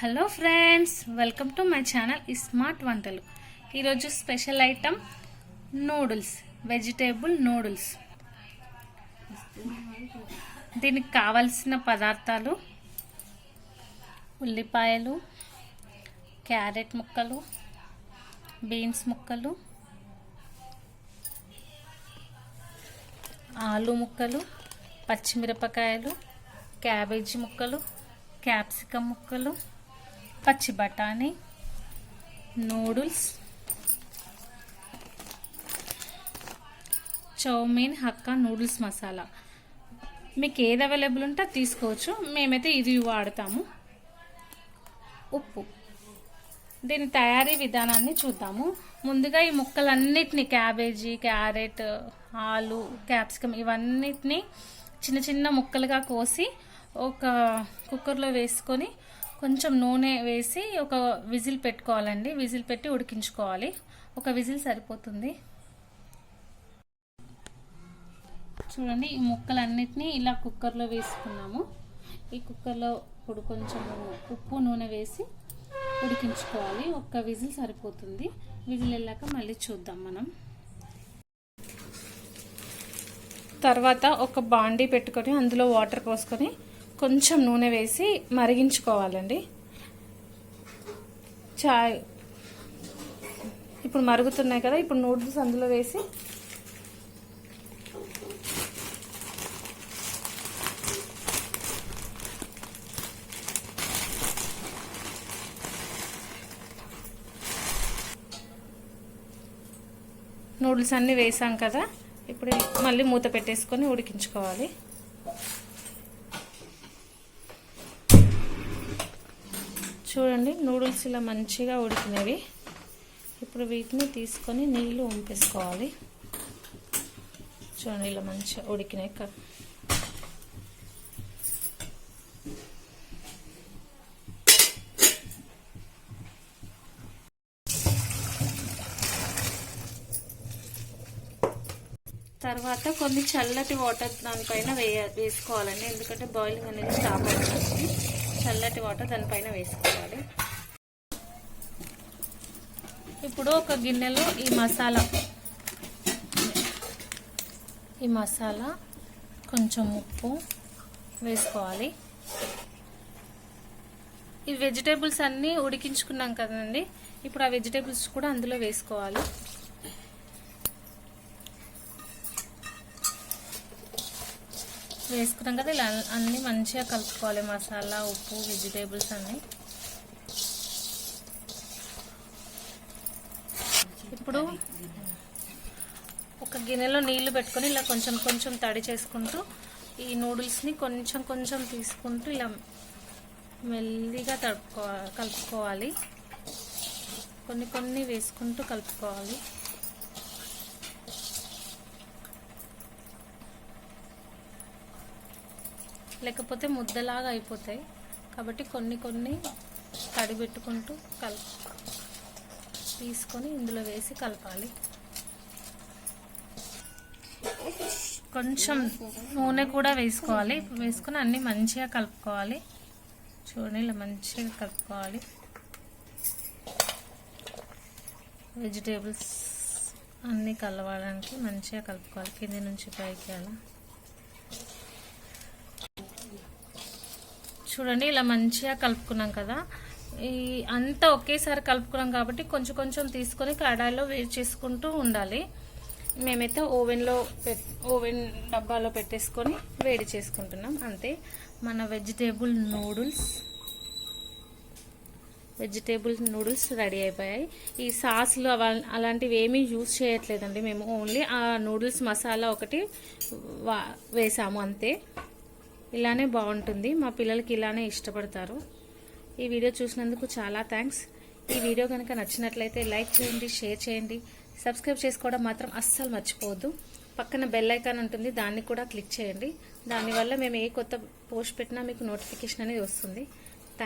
Hello friends welcome to my channel smart వంటలు. ఈరోజు special item noodles vegetable noodles. దీనికి కావలసిన పదార్థాలు ఉల్లిపాయలు క్యారెట్ ముక్కలు బీన్స్ ముక్కలు ఆలు ముక్కలు పచ్చిమిరపకాయలు క్యాబేజీ ముక్కలు క్యాప్సికమ్ ముక్కలు పచ్చి బఠానీ noodles chow mein Hakka noodles masala మీకు ఏది అవైలబుల్ ఉంటే తీసుకోవచ్చు. మేమైతే ఇది వాడతాము. ఉప్పు. దీని తయారీ విధానాన్ని చూద్దాము. ముందుగా ఈ ముక్కలన్నిటిని క్యాబేజీ క్యారెట్ ఆలు క్యాప్సికమ్ ఇవన్నిటిని చిన్న చిన్న ముక్కలుగా కోసి ఒక కుక్కర్లో వేసుకొని కొంచెం నూనె వేసి ఒక విజిల్ పెట్టుకోవాలండి. విజిల్ పెట్టి ఉడికించుకోవాలి. ఒక విజిల్ సరిపోతుంది. చూడండి ఈ ముక్కలన్నిటినీ ఇలా కుక్కర్లో వేసుకున్నాము. ఈ కుక్కర్లో ఇప్పుడు కొంచెం ఉప్పు నూనె వేసి ఉడికించుకోవాలి. ఒక్క విజిల్ సరిపోతుంది. విజిల్ వెళ్ళాక మళ్ళీ చూద్దాం మనం. తర్వాత ఒక బాండీ పెట్టుకొని అందులో వాటర్ పోసుకొని కొంచెం నూనె వేసి మరిగించుకోవాలండి. చాయ్. ఇప్పుడు మరుగుతున్నాయి కదా ఇప్పుడు నూడిల్స్ అందులో వేసి నూడిల్స్ అన్నీ వేసాం కదా ఇప్పుడు మళ్ళీ మూత పెట్టేసుకొని ఉడికించుకోవాలి. చూడండి నూడిల్స్ ఇలా మంచిగా ఉడికినవి. ఇప్పుడు వీటిని తీసుకొని నీళ్ళు ఉంపేసుకోవాలి. చూడండి ఇలా మంచిగా ఉడికినాయి. తర్వాత కొన్ని చల్లటి వాటర్ దానిపైన వేయ వేసుకోవాలండి. ఎందుకంటే బాయిలింగ్ అనేది స్టాప్ అవుతుంది. చల్లటి వాటర్ దానిపైన వేసుకోవాలి. ఇప్పుడు ఒక గిన్నెలో ఈ మసాలా. ఈ మసాలా కొంచెం ఉప్పు వేసుకోవాలి. ఈ వెజిటేబుల్స్ అన్నీ ఉడికించుకున్నాం కదండి. ఇప్పుడు ఆ వెజిటేబుల్స్ కూడా అందులో వేసుకోవాలి. వేసుకున్నాం కదా ఇలా అన్నీ మంచిగా కలుపుకోవాలి. మసాలా ఉప్పు వెజిటేబుల్స్ అన్నీ. ఇప్పుడు ఒక గిన్నెలో నీళ్ళు పెట్టుకొని ఇలా కొంచెం కొంచెం తడి చేసుకుంటూ ఈ నూడిల్స్ని కొంచెం కొంచెం తీసుకుంటూ ఇలా మెల్లిగా తడుపుకో కలుపుకోవాలి. కొన్ని కొన్ని వేసుకుంటూ కలుపుకోవాలి. లేకపోతే ముద్దలాగా అయిపోతాయి. కాబట్టి కొన్ని కొన్ని తడి పెట్టుకుంటూ కల్ తీసుకొని ఇందులో వేసి కలపాలి. కొంచెం నూనె కూడా వేసుకోవాలి. వేసుకొని అన్నీ మంచిగా కలుపుకోవాలి. చూడండి ఇలా మంచిగా కలుపుకోవాలి. వెజిటేబుల్స్ అన్నీ కలవడానికి మంచిగా కలుపుకోవాలి. కింది నుంచి పైకి అలా. చూడండి ఇలా మంచిగా కలుపుకున్నాం కదా. ఈ అంతా ఒకేసారి కలుపుకున్నాం కాబట్టి కొంచెం కొంచెం తీసుకొని కడాయిలో వేడి చేసుకుంటూ ఉండాలి. మేమైతే ఓవెన్లో పెట్ ఓవెన్ డబ్బాలో పెట్టేసుకొని వేడి చేసుకుంటున్నాం అంతే. మన vegetable noodles. Vegetable noodles ready అయిపోయాయి. ఈ సాస్లు అవ- అలాంటివి ఏమీ యూజ్ చేయట్లేదండి. మేము ఓన్లీ ఆ నూడిల్స్ మసాలా ఒకటి వా- వేసాము అంతే. ఇలానే బాగుంటుంది. మా పిల్లలకి ఇలానే ఇష్టపడతారు. ఈ వీడియో చూసినందుకు చాలా థ్యాంక్స్. ఈ వీడియో కనుక నచ్చినట్లయితే లైక్ చేయండి షేర్ చేయండి. సబ్స్క్రైబ్ చేసుకోవడం మాత్రం అస్సలు మర్చిపోవద్దు. పక్కన బెల్ ఐకాన్ ఉంటుంది దాన్ని కూడా క్లిక్ చేయండి. దానివల్ల మేము ఏ కొత్త పోస్ట్ పెట్టినా మీకు నోటిఫికేషన్ అనేది వస్తుంది.